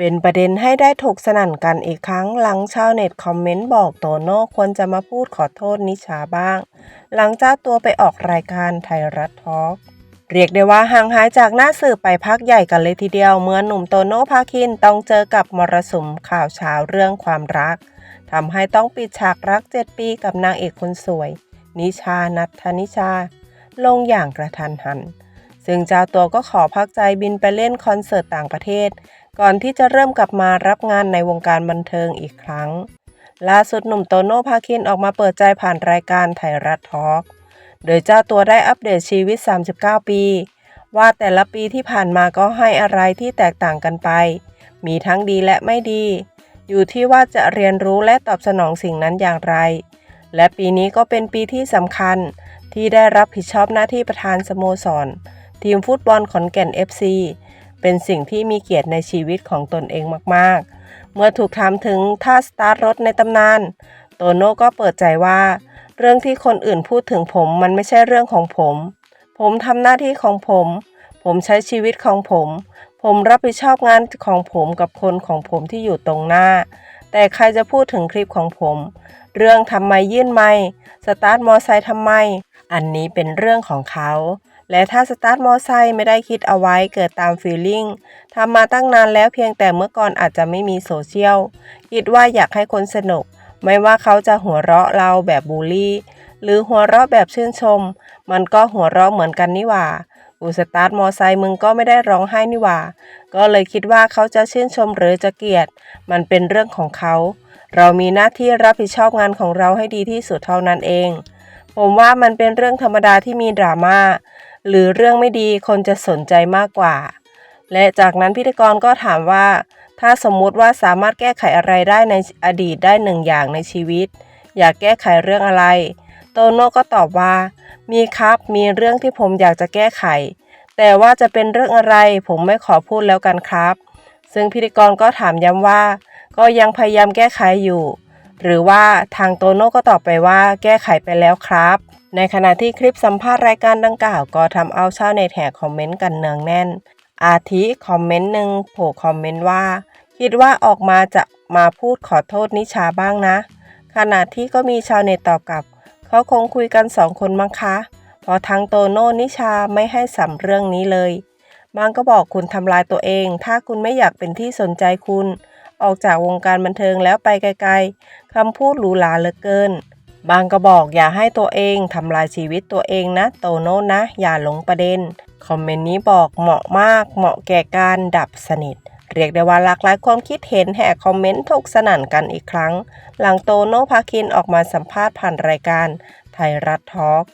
เป็นประเด็นให้ได้ถกสนั่นกันอีกครั้งหลังชาวเน็ตคอมเมนต์บอกโตโน่ควรจะมาพูดขอโทษนิชาบ้าง หลังเจ้าตัวไปออกรายการไทยรัฐทอล์กเรียกได้ว่าห่างหายจากหน้าสื่อไปพักใหญ่กันเลยทีเดียวเมื่อหนุ่มโตโน่พาคินต้องเจอกับมรสุมข่าวเช้าเรื่องความรักทำให้ต้องปิดฉากรัก 7 ปีกับนางเอกคนสวย นิชานัทธนิชา ลงอย่างกระทันหัน ซึ่งเจ้าตัวก็ขอพักใจบินไปเล่นคอนเสิร์ตต่างประเทศ ก่อนที่จะเริ่มกลับมารับงานในวงการบันเทิงอีกครั้ง ล่าสุดหนุ่มโตโน่พาคินออกมาเปิดใจผ่านรายการไทยรัฐทอล์กโดยเจ้าตัวได้อัปเดตชีวิต 39 ปี ว่าแต่ละปีที่ผ่านมาก็ให้อะไรที่แตกต่างกันไป มีทั้งดีและไม่ดี อยู่ที่ว่าจะเรียนรู้และตอบสนองสิ่งนั้นอย่างไร และปีนี้ก็เป็นปีที่สำคัญ ที่ได้รับผิดชอบหน้าที่ประธานสโมสร ทีมฟุตบอลขอนแก่น FC เป็นสิ่งที่มีเกียรติในชีวิตของตนเองมากๆ เมื่อถูกถามถึงท่าสตาร์ทรถในตำนาน โตโน่ก็เปิดใจว่า เรื่องที่คนอื่นพูดถึงผมมันไม่ใช่เรื่องของผม ผมทำหน้าที่ของผม ผมใช้ชีวิตของผม ผมรับผิดชอบงานของผมกับคนของผมที่อยู่ตรงหน้า แต่ใครจะพูดถึงคลิปของผม เรื่องทำไมยื่นไม่สตาร์ทมอไซค์ทำไม อันนี้เป็นเรื่องของเขา และถ้าสตาร์ทมอไซค์ไม่ได้คิดเอาไว้เกิดตามฟีลลิ่งทำมาตั้งนานแล้วเพียงแต่เมื่อก่อนอาจจะไม่มีโซเชียล คิดว่าอยากให้คนสนุก ไม่ว่าเขาจะหัวเราะเราแบบบูลลี่ หรือหัวเราะแบบชื่นชม มันก็หัวเราะเหมือนกันนี่หว่ากูสตาร์ทมอไซค์มึงก็ไม่ได้ร้องไห้นี่หว่า ก็เลยคิดว่าเขาจะชื่นชมหรือจะเกลียด มันเป็นเรื่องของเขา เรามีหน้าที่รับผิดชอบงานของเราให้ดีที่สุดเท่านั้นเอง ผมว่ามันเป็นเรื่องธรรมดาที่มีดราม่า หรือเรื่องไม่ดีคนจะสนใจมากกว่า และจากนั้นพิธีกรก็ถามว่า ถ้าสมมุติว่าสามารถแก้ไขอะไรได้ในอดีตได้หนึ่งอย่างในชีวิต อยากแก้ไขเรื่องอะไร โตโน่ก็ตอบว่า มีครับมีเรื่องที่ผมอยากจะแก้ไข แต่ว่าจะเป็นเรื่องอะไรผมไม่ขอพูดแล้วกันครับ ซึ่งพิธีกรก็ถามย้ำว่า ก็ยังพยายามแก้ไขอยู่ หรือว่าทางโตโน่ก็ตอบไปว่าแก้ไขไปแล้วครับ ในขณะที่คลิปสัมภาษณ์รายการดังกล่าวก็ทำเอาชาวเน็ตแห่คอมเมนต์กันเนืองแน่น อาทิคอมเมนต์หนึ่งโผล่คอมเมนต์ว่า คิดว่าออกมาจะมาพูดขอโทษนิชาบ้างนะ ขณะที่ก็มีชาวเน็ตตอบกลับ เขาคงคุยกันสองคนมั้งคะเพราะทั้งโตโน่นิชาไม่ให้สัมเรื่องนี้เลยบางก็บอกคุณทำลายตัวเอง ถ้าคุณไม่อยากเป็นที่สนใจคุณ ออกจากวงการบันเทิงแล้วไปไกลๆคำพูดหรูหราเหลือเกิน บางก็บอกอย่าให้ตัวเองทำลายชีวิตตัวเองนะ โตโน่นะ อย่าหลงประเด็น คอมเมนต์นี้บอกเหมาะมาก เหมาะแก่การดับสนิท เรียกได้ว่าหลากหลายความคิดเห็นแห่คอมเมนต์ถกสนั่นกันอีกครั้ง หลังโตโน่พาคินออกมาสัมภาษณ์ผ่านรายการไทยรัฐทอล์ก